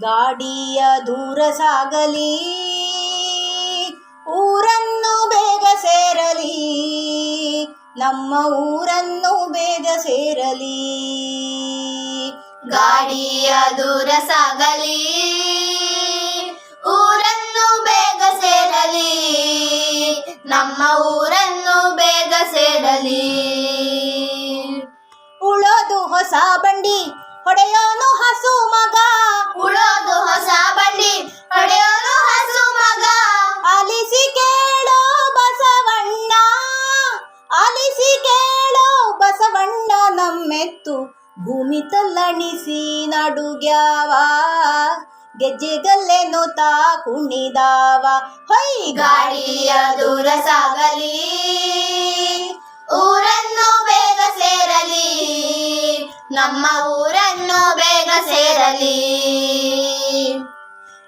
ಗಾಡಿಯ ದೂರ ಸಾಗಲಿ ಊರನ್ನು ಬೇಗ ಸೇರಲಿ ನಮ್ಮ ಊರನ್ನು ಬೇಗ ಸೇರಲಿ. ಗಾಡಿಯ ದೂರ ಸಾಗಲಿ. ನಮ್ಮ ಊರನ್ನು ಬೇಗ ಸೇರಲಿ. ಉಳೋದು ಹೊಸ ಬಂಡಿ ಹೊಡೆಯೋನು ಹಸು ಮಗ. ಉಳೋದು ಹೊಸ ಬಂಡಿ ಹೊಡೆಯೋನು ಹಸು ಮಗ. ಆಲಿಸಿ ಕೇಳೋ ಬಸವಣ್ಣ ಆಲಿಸಿ ಕೇಳೋ ಬಸವಣ್ಣ ನಮ್ಮೆತ್ತು. ಭೂಮಿ ತಲ್ಲಣಿಸಿ ನಡುಗ್ಯಾವ. ಗೆಜ್ಜೆಗಲ್ಲೆನು ತಾ ಕುಣಿದಾವ ಹೊಯ್ ಗಾಡಿಯ ದೂರ ಸಾಗಲಿ, ಊರನ್ನು ಬೇಗ ಸೇರಲಿ, ನಮ್ಮ ಊರನ್ನು ಬೇಗ ಸೇರಲಿ.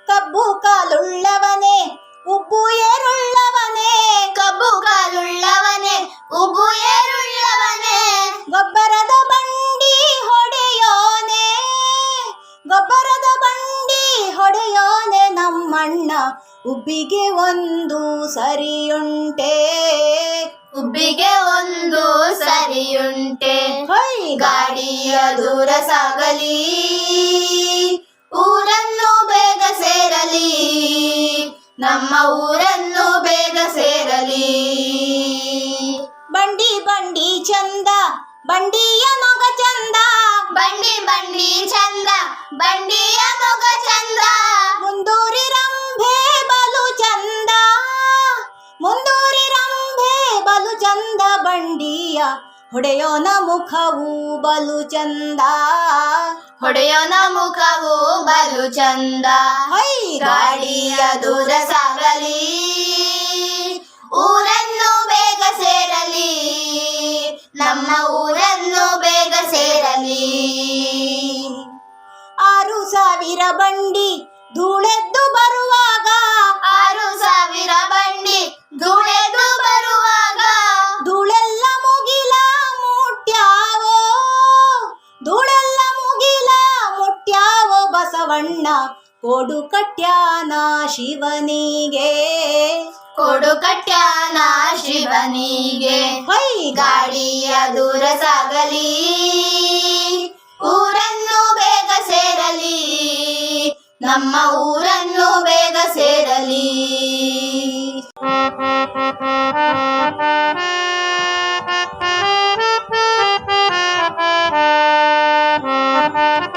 ಕಬ್ಬು ಕಾಲುಳ್ಳವನೇ ನಮ್ಮಣ್ಣ ಉಬ್ಬಿಗೆ ಒಂದು ಸರಿಯುಂಟೆ. ಉಬ್ಬಿಗೆ ಒಂದು ಸರಿಯುಂಟೆ. ಹೊಯ್ ಗಾಡಿಯ ದೂರ ಸಾಗಲಿ. ಊರನ್ನು ಬೇಗ ಸೇರಲಿ. ನಮ್ಮ ಊರನ್ನು ಬೇಗ ಸೇರಲಿ. ಬಂಡಿ ಬಂಡಿ ಚಂದ ಬಂಡಿಯ ಮಗ ಚಂದ. ಬಂಡಿ ಬಂಡಿ ಚಂದ ಬಂಡಿಯ ಮೊಗ ಚಂದ. ಬಂಡಿಯ ಹೊಡೆಯೋನ ಮುಖವು ಬಲು ಚಂದ. ಹೊಡೆಯೋನ ಮುಖವು ಬಲು ಚಂದ. ಹೈ ಗಾಡಿಯ ದೂರ ಸಾಗಲಿ. ಊರನ್ನು ಬೇಗ ಸೇರಲಿ. ನಮ್ಮ ಊರನ್ನು ಬೇಗ ಸೇರಲಿ. ಆರು ಸಾವಿರ ಬಂಡಿ ಧೂಳೆದ್ದು ಬಸವಣ್ಣ ಕೊಡು ಕಟ್ಯಾನ ಶಿವನಿಗೆ. ಕೊಡು ಕಟ್ಯಾನ ಶಿವನಿಗೆ. ಹೊಯ್ ಗಾಡಿಯ ದೂರ ಸಾಗಲಿ. ಊರನ್ನು ಬೇಗ ಸೇರಲಿ. ನಮ್ಮ ಊರನ್ನು ಬೇಗ ಸೇರಲಿ.